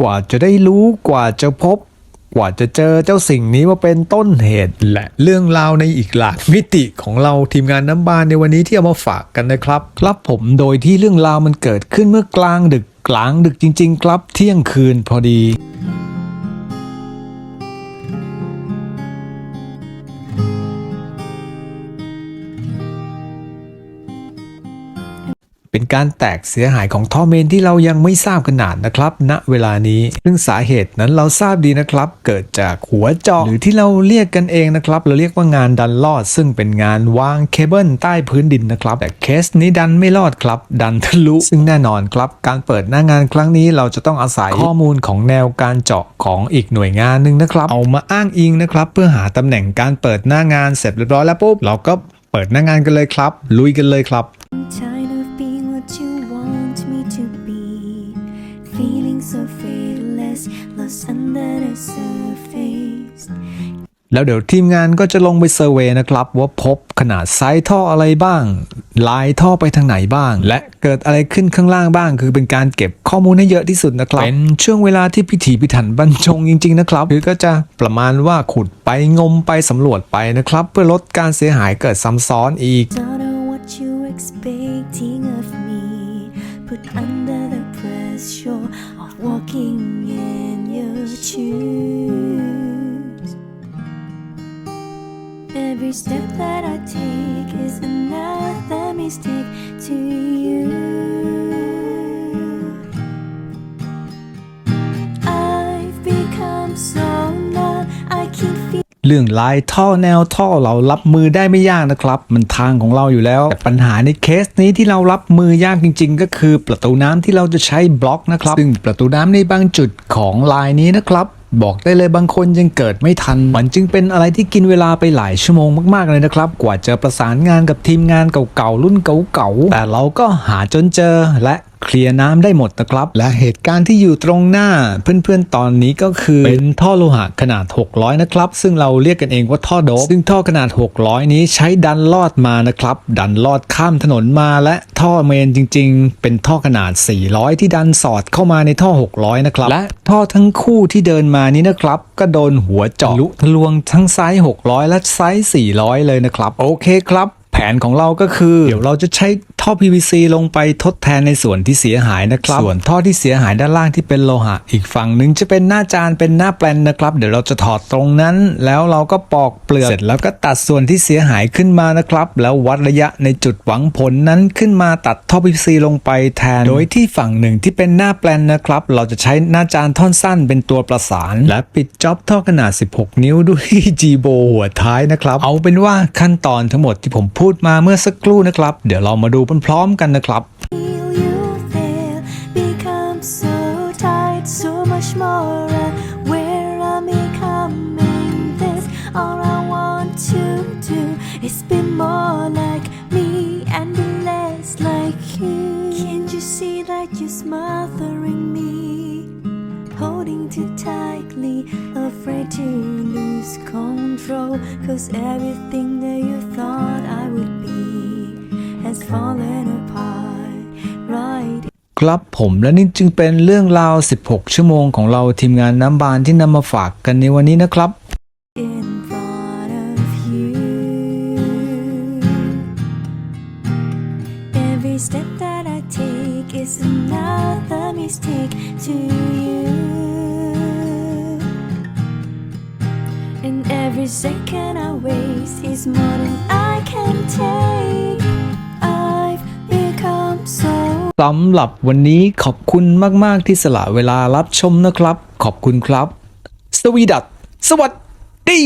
กว่าจะได้รู้กว่าจะพบ กว่าจะเจอเจ้าสิ่งนี้ว่าเป็นต้นเหตุ และเรื่องราวในอีกหลากมิติของเราทีมงานน้ำบานในวันนี้ที่เอามาฝากกันนะครับ ครับผมโดยที่เรื่องราวมันเกิดขึ้นเมื่อกลางดึกกลางดึกจริง ๆ ครับเที่ยงคืนพอดี เป็นการแตกเสียหายของท่อเมนที่เรายังไม่ทราบขนาดนะครับ ณเวลานี้ซึ่งสาเหตุนั้นเราทราบดีนะครับ เกิดจากหัวเจาะหรือที่เราเรียกกันเองนะครับ เราเรียกว่างานดันลอด ซึ่งเป็นงานวางเคเบิลใต้พื้นดินนะครับ แต่เคสนี้ดันไม่รอดครับ ดันทะลุ ซึ่งแน่นอนครับ การเปิดหน้างานครั้งนี้เราจะต้องอาศัยข้อมูลของแนวการเจาะของอีกหน่วยงานหนึ่งนะครับเอามาอ้างอิงนะครับเพื่อหาตำแหน่งการเปิดหน้างานเสร็จเรียบร้อยแล้วปุ๊บเราก็เปิดหน้างานกันเลยครับ ลุยกันเลยครับ to be. Feeling so faithless, lost under the surface. แล้วเดี๋ยวทีมงานก็จะลงไปเซอร์เวย์นะครับว่าพบขนาดไซส์ท่ออะไรบ้าง ลายท่อไปทางไหนบ้าง และเกิดอะไรขึ้นข้างล่างบ้าง คือเป็นการเก็บข้อมูลให้เยอะที่สุดนะครับ เป็นช่วงเวลาที่พิถีพิถันบรรจงจริงๆนะครับ คือก็จะประมาณว่าขุดไปงมไปสำรวจไปนะครับ เพื่อลดการเสียหายเกิดซ้ำซ้อนอีก Don't know what you expecting walking in your shoes. Every step that I take is another mistake to you. I've become so เรื่องลายท่อแนวท่อเรารับมือได้ไม่ยากนะครับ มันทางของเราอยู่แล้ว แต่ปัญหาในเคสนี้ที่เรารับมือยากจริง ๆ ก็คือประตูน้ำที่เราจะใช้บล็อกนะครับ ซึ่งประตูน้ำในบางจุดของลายนี้นะครับบอกได้เลยบางคนยังเกิดไม่ทัน มันจึงเป็นอะไรที่กินเวลาไปหลายชั่วโมงมากๆเลยนะครับ กว่าจะประสานงานกับทีมงานเก่าๆรุ่นเก่าๆแต่เราก็หาจนเจอและเคลียร์น้ำได้หมดนะครับ และเหตุการณ์ที่อยู่ตรงหน้าเพื่อนๆตอนนี้ก็คือเป็นท่อโลหะขนาด 600 นะครับ ซึ่งเราเรียกกันเองว่าท่อโดปซึ่งท่อขนาด 600 นี้ใช้ดันลอดมานะครับ ดันลอดข้ามถนนมาและท่อเมนจริง ๆ เป็นท่อขนาด 400 ที่ดันสอดเข้ามาในท่อ 600 นะครับ และท่อทั้งคู่ที่เดินมานี้นะครับ ก็โดนหัวเจาะลุทะลวงทั้งไซส์ 600 และไซส์ 400 เลยนะครับ โอเคครับ แผนของเราก็คือ เดี๋ยวเราจะใช้ ท่อ PVC ลงไปทดแทนในส่วนที่เสียหายนะครับ ส่วนท่อที่เสียหายด้านล่างที่เป็นโลหะ อีกฝั่งหนึ่งจะเป็นหน้าจานเป็นหน้าแปลนนะครับ เดี๋ยวเราจะถอดตรงนั้น แล้วเราก็ปอกเปลือกเสร็จแล้วก็ตัดส่วนที่เสียหายขึ้นมานะครับ แล้ววัดระยะในจุดหวังผลนั้นขึ้นมาตัดท่อ PVC ลงไปแทน โดยที่ฝั่งหนึ่งที่เป็นหน้าแปลนนะครับ เราจะใช้หน้าจานท่อนสั้นเป็นตัวประสาน และปิดจ็อบท่อขนาด 16 นิ้วด้วยจีโบหัวท้ายนะครับ เอาเป็นว่าขั้นตอนทั้งหมดที่ผมพูดมาเมื่อสักครู่นะครับ เดี๋ยวเรามาดูพร้อมๆกันนะครับ feel you there become so tight so much more where I'm becoming this all I want to do is be more like me and be less like you can't you see that you're smothering me holding too tightly afraid to lose control cause everything that you thought I would be Has fallen apart right ครับผมและนี่จึงเป็นเรื่องราว 16 ชั่วโมงของเราทีมงานน้ำบานที่นำมาฝากกันในวันนี้นะครับ in front of you. Every step that I take is another mistake to you. And every second I waste is more than I can take. สำหรับวันนี้ขอบคุณมากๆที่สละเวลารับชมนะครับ ขอบคุณครับ สวีดัตสวัสดี